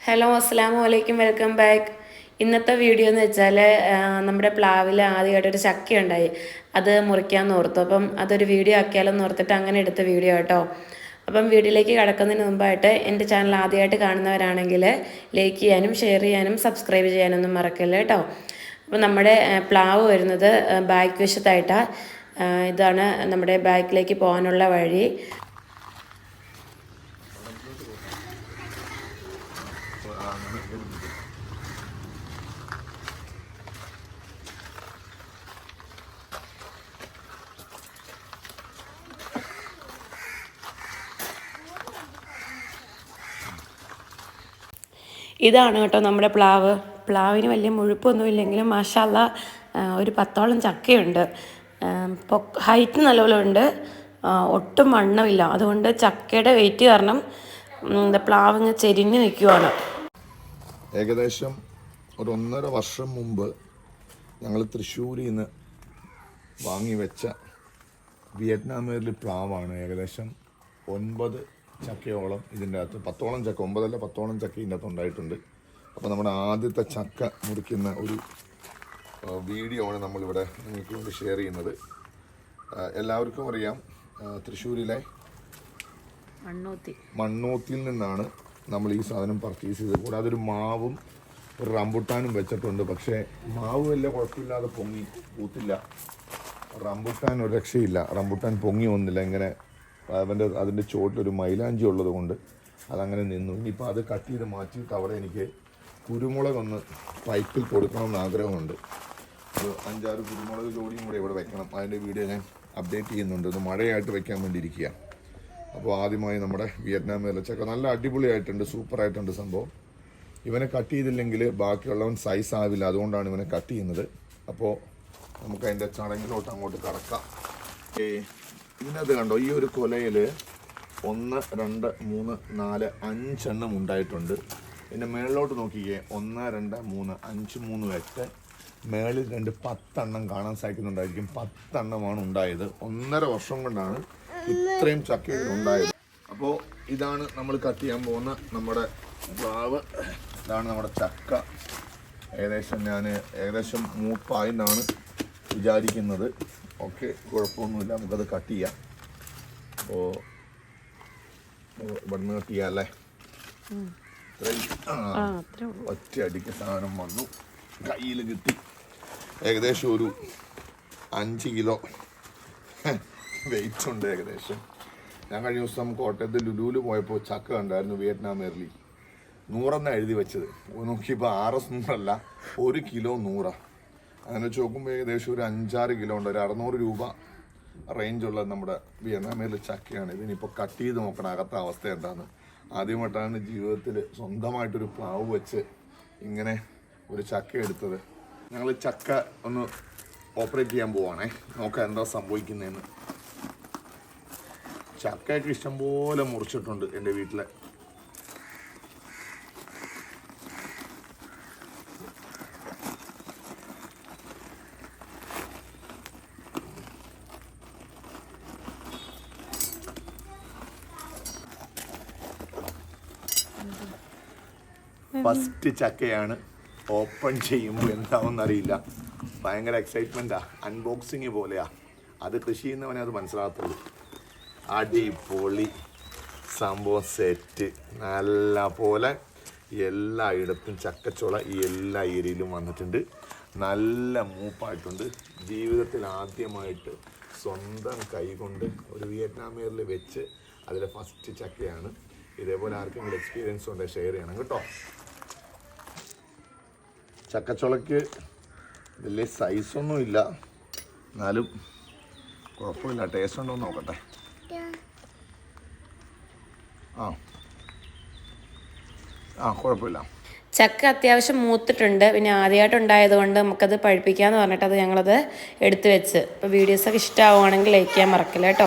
Hello അസ്സാം വലൈക്കും welcome back ഇന്നത്തെ വീഡിയോ എന്ന് വെച്ചാൽ നമ്മുടെ പ്ലാവിൽ ആദ്യമായിട്ടൊരു ചക്ക ഉണ്ടായി അത് മുറിക്കാമെന്ന് ഓർത്തു. അപ്പം അതൊരു വീഡിയോ ആക്കിയാലെന്ന് ഓർത്തിട്ട് അങ്ങനെ എടുത്ത വീഡിയോ കേട്ടോ അപ്പം വീഡിയോയിലേക്ക് കടക്കുന്നതിന് മുമ്പായിട്ട് എന്റെ ചാനൽ ആദ്യമായിട്ട് കാണുന്നവരാണെങ്കിൽ ലൈക്ക് ചെയ്യാനും ഷെയർ ചെയ്യാനും സബ്സ്ക്രൈബ് ചെയ്യാനൊന്നും മറക്കല്ല കേട്ടോ അപ്പം നമ്മുടെ പ്ലാവ് വരുന്നത് ബാക്ക് വശത്തായിട്ടാണ് ഇതാണ് നമ്മുടെ ബാക്കിലേക്ക് പോകാനുള്ള വഴി. ഇതാണ് കേട്ടോ നമ്മുടെ പ്ലാവ്. പ്ലാവിന് വലിയ മുഴുപ്പൊന്നും ഇല്ലെങ്കിലും മാഷാല്ല ഒരു പത്തോളം ചക്കയുണ്ട്. ഹൈറ്റ് നല്ലപോലെ ഉണ്ട് ഒട്ടും വണ്ണമില്ല. അതുകൊണ്ട് ചക്കയുടെ വെയിറ്റ് കാരണം പ്ലാവ് ഇങ്ങ് ചെരിഞ്ഞ് നിൽക്കുവാണ്. ഏകദേശം ഒരു ഒന്നര വർഷം മുമ്പ് ഞങ്ങൾ തൃശ്ശൂരിൽ നിന്ന് വാങ്ങി വെച്ച വിയറ്റ്നാമേറിൽ പ്ലാവാണ്. ഏകദേശം ഒൻപത് ചക്കയോളം ഇതിന്റെ അകത്ത് പത്തോളം ചക്ക ഒമ്പതല്ല പത്തോളം ചക്ക ഇതിന്റെ അകത്ത് ഉണ്ടായിട്ടുണ്ട്. അപ്പോൾ നമ്മുടെ ആദ്യത്തെ ചക്ക മുറിക്കുന്ന ഒരു വീഡിയോ ആണ് നമ്മളിവിടെ നിങ്ങൾക്ക് വേണ്ടി ഷെയർ ചെയ്യുന്നത്. എല്ലാവർക്കും അറിയാം തൃശ്ശൂരിലെ മണ്ണൂത്തി. മണ്ണൂത്തിയിൽ നിന്നാണ് നമ്മൾ ഈ സാധനം പർച്ചേസ് ചെയ്തത്. കൂടാതെ ഒരു മാവും ഒരു റംബുട്ടാനും വെച്ചിട്ടുണ്ട്. പക്ഷേ മാവ് വലിയ കുഴപ്പമില്ലാതെ പൊങ്ങി പൂത്തില്ല. റംബുട്ടാൻ ഒരു രക്ഷയില്ല. റംബുട്ടാൻ പൊങ്ങി ഒന്നില്ല ഇങ്ങനെ അവന്റെ അതിന്റെ ചോട്ടിലൊരു മൈലാഞ്ചി ഉള്ളത് കൊണ്ട് അതങ്ങനെ നിന്നു. ഇനിയിപ്പോൾ അത് കട്ട് ചെയ്ത് മാറ്റിയിട്ട് അവിടെ എനിക്ക് കുരുമുളകൊന്ന് പൈപ്പിൽ കൊടുക്കണമെന്ന് ആഗ്രഹമുണ്ട്. ഒരു അഞ്ചാറ് കുരുമുളക് ജോഡിയും കൂടെ ഇവിടെ വെക്കണം. അതിന്റെ വീഡിയോ ഞാൻ അപ്ഡേറ്റ് ചെയ്യുന്നുണ്ട്. ഇത് മഴയായിട്ട് വെക്കാൻ വേണ്ടി ഇരിക്കുക അപ്പോൾ ആദ്യമായി നമ്മുടെ വിയറ്റ്നാം ഏലച്ചക്ക നല്ല അടിപൊളിയായിട്ടുണ്ട് സൂപ്പറായിട്ടുണ്ട് സംഭവം. ഇവനെ കട്ട് ചെയ്തില്ലെങ്കിൽ ബാക്കിയുള്ളവൻ സൈസ് ആവില്ല അതുകൊണ്ടാണ് ഇവനെ കട്ട് ചെയ്യുന്നത്. അപ്പോൾ നമുക്ക് അതിന്റെ ചടങ്ങിലോട്ട് അങ്ങോട്ട് കടക്കാം. ഏ ഇതിനകത്ത് കണ്ടോ ഈ ഒരു കൊലയിൽ ഒന്ന് രണ്ട് മൂന്ന് നാല് അഞ്ചെണ്ണം ഉണ്ടായിട്ടുണ്ട്. പിന്നെ മേളിലോട്ട് നോക്കിക്കേ ഒന്ന് രണ്ട് മൂന്ന് അഞ്ച് മൂന്ന് എട്ട്. മേളിൽ രണ്ട് പത്തെണ്ണം കാണാൻ സാധിക്കുന്നുണ്ടായിരിക്കും. പത്തെണ്ണമാണ് ഉണ്ടായത്. ഒന്നര വർഷം കൊണ്ടാണ് ഇത്രയും ചക്ക ഉണ്ടായത് അപ്പോൾ ഇതാണ് നമ്മൾ കട്ട് ചെയ്യാൻ പോകുന്ന നമ്മുടെ പ്ലാവ്. ഇതാണ് നമ്മുടെ ചക്ക. ഏകദേശം ഞാൻ ഏകദേശം മൂപ്പായെന്നാണ് വിചാരിക്കുന്നത്. ഓക്കെ കുഴപ്പമൊന്നുമില്ല നമുക്കത് കട്ട് ചെയ്യാം. അപ്പോൾ ഇവിടുന്ന് കട്ട് ചെയ്യാം അല്ലേ? ഇത്രയും ഒറ്റ അടിക്ക് സാധനം വന്നു. കയ്യിൽ കിട്ടി. ഏകദേശം ഒരു അഞ്ച് കിലോ. വെയിറ്റ് ഉണ്ട് ഏകദേശം. ഞാൻ കഴിഞ്ഞ ദിവസം കോട്ടയത്ത് ലുലുവിൽ പോയപ്പോൾ ചക്ക കണ്ടായിരുന്നു വിയറ്റ്നാം എയർലി. നൂറെന്നാണ് എഴുതി വെച്ചത്. നോക്കിയപ്പോൾ ആർ എസ് നൂറല്ല ഒരു കിലോ നൂറാണ് അങ്ങനെ വെച്ച് നോക്കുമ്പോൾ ഏകദേശം ഒരു അഞ്ചാറ് കിലോ ഉണ്ട് ഒരു അറുന്നൂറ് രൂപ റേഞ്ചുള്ള നമ്മുടെ വിയറ്റ്നാം വിയറ്റ്നാമേറിൽ ചക്കയാണ്. ഇതിനിപ്പോൾ കട്ട് ചെയ്ത് നോക്കണം അകത്ത അവസ്ഥ എന്താണെന്ന് ആദ്യമായിട്ടാണ് ജീവിതത്തിൽ സ്വന്തമായിട്ടൊരു പ്ലാവ് വെച്ച് ഇങ്ങനെ ഒരു ചക്ക എടുത്തത്. ഞങ്ങൾ ചക്ക ഒന്ന് ഓപ്പറേറ്റ് ചെയ്യാൻ പോവാണേ. നോക്കാം എന്താ സംഭവിക്കുന്നതെന്ന് ചക്കയൊക്കെ ഇഷ്ടംപോലെ മുറിച്ചിട്ടുണ്ട് എന്റെ വീട്ടിലെ. ഫസ്റ്റ് ചക്കയാണ് ഓപ്പൺ ചെയ്യുമ്പോൾ എന്താവുമെന്ന് അറിയില്ല ഭയങ്കര എക്സൈറ്റ്മെന്റാ അൺബോക്സിങ് പോലെയാ. അത് കൃഷി ചെയ്യുന്നവനെ അത് മനസ്സിലാകത്തുള്ളൂ. അടിപൊളി സംഭവം സെറ്റ് നല്ല പോലെ എല്ലായിടത്തും ചക്കച്ചുള ഈ എല്ലാ ഏരിയയിലും വന്നിട്ടുണ്ട്. നല്ല മൂപ്പായിട്ടുണ്ട്. ജീവിതത്തിൽ ആദ്യമായിട്ട് സ്വന്തം കൈകൊണ്ട് ഒരു വിയറ്റ്നാമിയറിൽ വെച്ച് അതിലെ ഫസ്റ്റ് ചക്കയാണ്. ഇതേപോലെ ആർക്കെങ്കിലും എക്സ്പീരിയൻസ് ഉണ്ടെങ്കിൽ ഷെയർ ചെയ്യണം കേട്ടോ. ചക്കച്ചുളയ്ക്ക് വലിയ സൈസൊന്നും ഇല്ല എന്നാലും കുഴപ്പമില്ല ടേസ്റ്റ് ഉണ്ടോ നോക്കട്ടെ. ആ. ചക്ക അത്യാവശ്യം മൂത്തിട്ടുണ്ട്. പിന്നെ ആദ്യമായിട്ട് ഉണ്ടായതുകൊണ്ട് നമുക്കത് പഴുപ്പിക്കാന്ന് പറഞ്ഞിട്ട് അത് ഞങ്ങളത് എടുത്തു വെച്ച്. ഇപ്പോൾ വീഡിയോസൊക്കെ ഇഷ്ടമാവുകയാണെങ്കിൽ ലൈക്ക് ചെയ്യാൻ മറക്കില്ല കേട്ടോ.